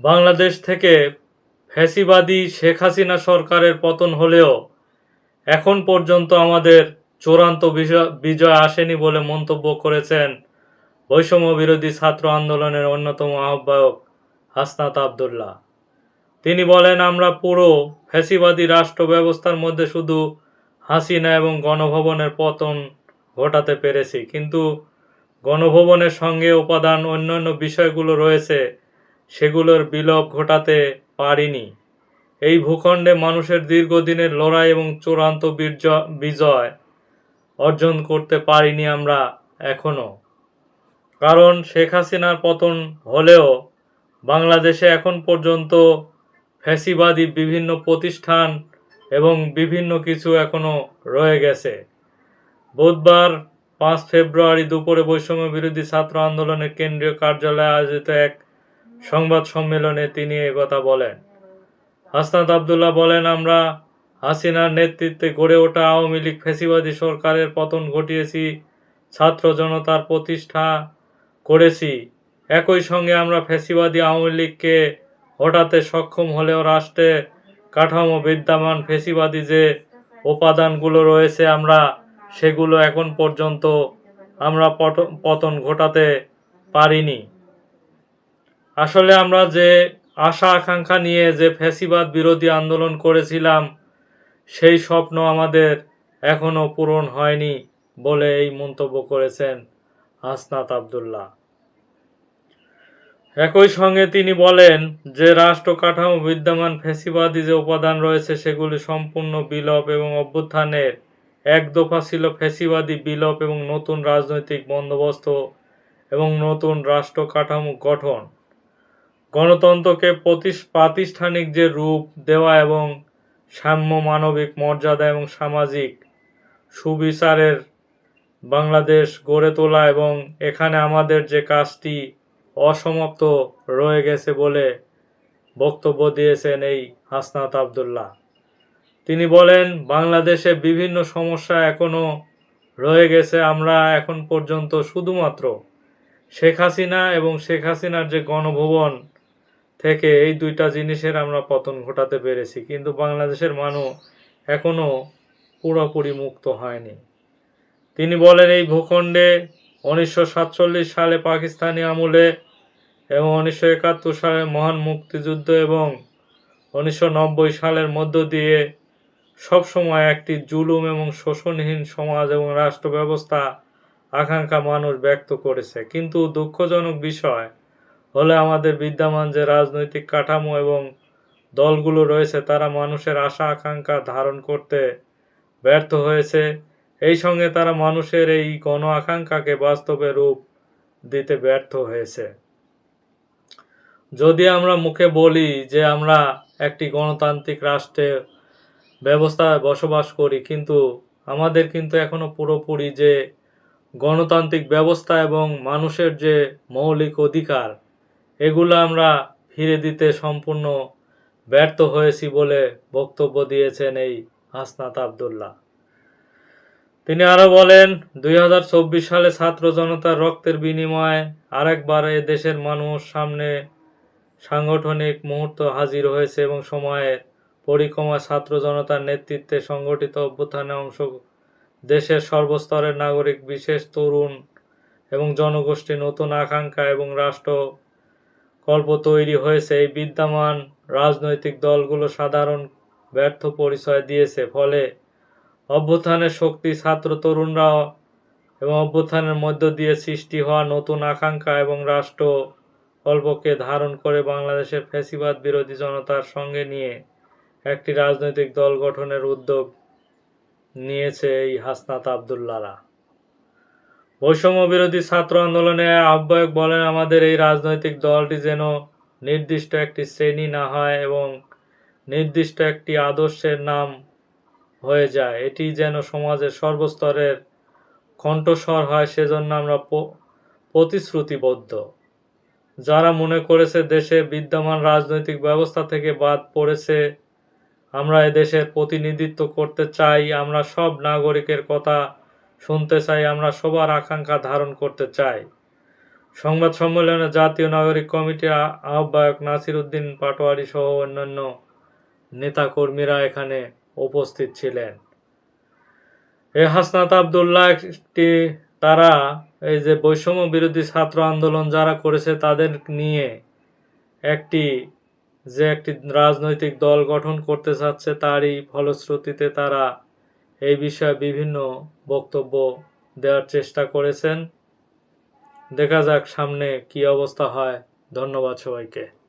বাংলাদেশ থেকে ফ্যাসিবাদী শেখ হাসিনা সরকারের পতন হলেও এখন পর্যন্ত আমাদের চূড়ান্ত বিজয়- আসেনি বলে মন্তব্য করেছেন বৈষম্য বিরোধী ছাত্র আন্দোলনের অন্যতম আহ্বায়ক হাসনাত আবদুল্লাহ। তিনি বলেন, আমরা পুরো ফ্যাসিবাদী রাষ্ট্র ব্যবস্থার মধ্যে শুধু হাসিনা এবং গণভবনের পতন ঘটাতে পেরেছি। কিন্তু গণভবনের সঙ্গে উপাদান অন্যান্য বিষয়গুলো রয়েছে সেগুলোর বিলোপ ঘটাতে পারিনি। এই ভূখণ্ডে মানুষের দীর্ঘদিনের লড়াই এবং চূড়ান্ত বিজয় অর্জন করতে পারিনি আমরা এখনও কারণ শেখ হাসিনার পতন হলেও বাংলাদেশে এখন পর্যন্ত ফ্যাসিবাদী বিভিন্ন প্রতিষ্ঠান এবং বিভিন্ন কিছু এখনও রয়ে গেছে। বুধবার পাঁচ ফেব্রুয়ারি দুপুরে বৈষম্য বিরোধী ছাত্র আন্দোলনের কেন্দ্রীয় কার্যালয়ে আয়োজিত এক সংবাদ সম্মেলনে তিনি একথা বলেন। হাসনাত আবদুল্লাহ বলেন, আমরা হাসিনার নেতৃত্বে গড়ে ওঠা আওয়ামী লীগ ফ্যাসিবাদী সরকারের পতন ঘটিয়েছি, ছাত্র জনতার প্রতিষ্ঠা করেছি। একই সঙ্গে আমরা ফ্যাসিবাদী আওয়ামী লীগকে হটাতে সক্ষম হলেও রাষ্ট্রে কাঠামো বিদ্যমান ফ্যাসিবাদী যে উপাদানগুলো রয়েছে, আমরা সেগুলো এখন পর্যন্ত আমরা পতন ঘটাতে পারিনি। আসলে আমরা যে আশা আকাঙ্ক্ষা নিয়ে যে ফ্যাসিবাদ বিরোধী আন্দোলন করেছিলাম, সেই স্বপ্ন আমাদের এখনও পূরণ হয়নি বলে এই মন্তব্য করেছেন হাসনাত আবদুল্লাহ। একই সঙ্গে তিনি বলেন যে রাষ্ট্র কাঠামো বিদ্যমান ফ্যাসিবাদী যে উপাদান রয়েছে, সেগুলি সম্পূর্ণ বিলোপ এবং অভ্যুত্থানের এক দফা ছিল ফ্যাসিবাদী বিলোপ এবং নতুন রাজনৈতিক বন্দোবস্ত এবং নতুন রাষ্ট্র কাঠামো গঠন। গণতন্ত্রকে প্রাতিষ্ঠানিক যে রূপ দেওয়া এবং সাম্য মানবিক মর্যাদা এবং সামাজিক সুবিচারের বাংলাদেশ গড়ে তোলা এবং এখানে আমাদের যে কাজটি অসমাপ্ত রয়ে গেছে বলে বক্তব্য দিয়েছেন এই হাসনাত আবদুল্লাহ। তিনি বলেন, বাংলাদেশে বিভিন্ন সমস্যা এখনও রয়ে গেছে। আমরা এখন পর্যন্ত শুধুমাত্র শেখ হাসিনা এবং শেখ হাসিনার যে গণভবন থেকে এই দুইটা জিনিসের আমরা পতন ঘটাতে পেরেছি, কিন্তু বাংলাদেশের মানুষ এখনও পুরোপুরি মুক্ত হয়নি। তিনি বলেন, এই ভূখণ্ডে উনিশশো সাতচল্লিশ সালে পাকিস্তানি আমলে এবং উনিশশো একাত্তর সালে মহান মুক্তিযুদ্ধ এবং উনিশশো নব্বই সালের মধ্য দিয়ে সবসময় একটি জুলুম এবং শোষণহীন সমাজ এবং রাষ্ট্র ব্যবস্থা আকাঙ্ক্ষা মানুষ ব্যক্ত করেছে। কিন্তু দুঃখজনক বিষয় হলে আমাদের বিদ্যমান যে রাজনৈতিক কাঠামো এবং দলগুলো রয়েছে, তারা মানুষের আশা আকাঙ্ক্ষা ধারণ করতে ব্যর্থ হয়েছে। এই সঙ্গে তারা মানুষের এই গণ আকাঙ্ক্ষাকে বাস্তবে রূপ দিতে ব্যর্থ হয়েছে। যদি আমরা মুখে বলি যে আমরা একটি গণতান্ত্রিক রাষ্ট্রে ব্যবস্থায় বসবাস করি, কিন্তু আমাদের কিন্তু এখনও পুরোপুরি যে গণতান্ত্রিক ব্যবস্থা এবং মানুষের যে মৌলিক অধিকার এগুলো আমরা ফিরে দিতে সম্পূর্ণ ব্যর্থ হয়েছি বলে বক্তব্য দিয়েছেন এই হাসনাত আবদুল্লাহ। তিনি আরও বলেন, দুই হাজার চব্বিশ সালে ছাত্র জনতার রক্তের বিনিময়ে আরেকবার এ দেশের মানুষ সামনে সাংগঠনিক মুহূর্ত হাজির হয়েছে এবং সময়ের পরিক্রমা ছাত্র জনতার নেতৃত্বে সংগঠিত অভ্যুত্থানে অংশ, দেশের সর্বস্তরের নাগরিক, বিশেষ তরুণ এবং জনগোষ্ঠী নতুন আকাঙ্ক্ষা এবং রাষ্ট্র কল্প তৈরি হয়েছে। এই বিদ্যমান রাজনৈতিক দলগুলো সাধারণ ব্যর্থ পরিচয় দিয়েছে। ফলে অভ্যুত্থানের শক্তি ছাত্র তরুণরা এবং অভ্যুত্থানের মধ্য দিয়ে সৃষ্টি হওয়া নতুন আকাঙ্ক্ষা এবং রাষ্ট্র কল্পকে ধারণ করে বাংলাদেশের ফ্যাসিবাদ বিরোধী জনতার সঙ্গে নিয়ে একটি রাজনৈতিক দল গঠনের উদ্যোগ নিয়েছে এই হাসনাত আবদুল্লারা বৈষম্য বিরোধী ছাত্র আন্দোলনে আহ্বায়ক বলেন, আমাদের এই রাজনৈতিক দলটি যেন নির্দিষ্ট একটি শ্রেণি না হয় এবং নির্দিষ্ট একটি আদর্শের নাম হয়ে যায়। এটি যেন সমাজের সর্বস্তরের কণ্ঠস্বর হয়, সেজন্য আমরা প্রতিশ্রুতিবদ্ধ। যারা মনে করেছে দেশে বিদ্যমান রাজনৈতিক ব্যবস্থা থেকে বাদ পড়েছে, আমরা এদেশের প্রতিনিধিত্ব করতে চাই, আমরা সব নাগরিকের কথা শুনতে চাই আমরা সবার আকাঙ্ক্ষা ধারণ করতে চাই। সংবাদ সম্মেলনে জাতীয় নাগরিক কমিটির আহ্বায়ক নাসির উদ্দিন পাটোয়ারি সহ অন্যান্য নেতাকর্মীরা এখানে উপস্থিত ছিলেন। এ হাসনাত আবদুল্লাহ একটি, তারা এই যে বৈষম্য বিরোধী ছাত্র আন্দোলন যারা করেছে তাদের নিয়ে একটি, যে একটি রাজনৈতিক দল গঠন করতে চাচ্ছে তারই ফলশ্রুতিতে তারা এই বিষয়ে বিভিন্ন বক্তব্য দেওয়ার চেষ্টা করেছেন। দেখা যাক সামনে কি অবস্থা হয়। ধন্যবাদ সবাইকে।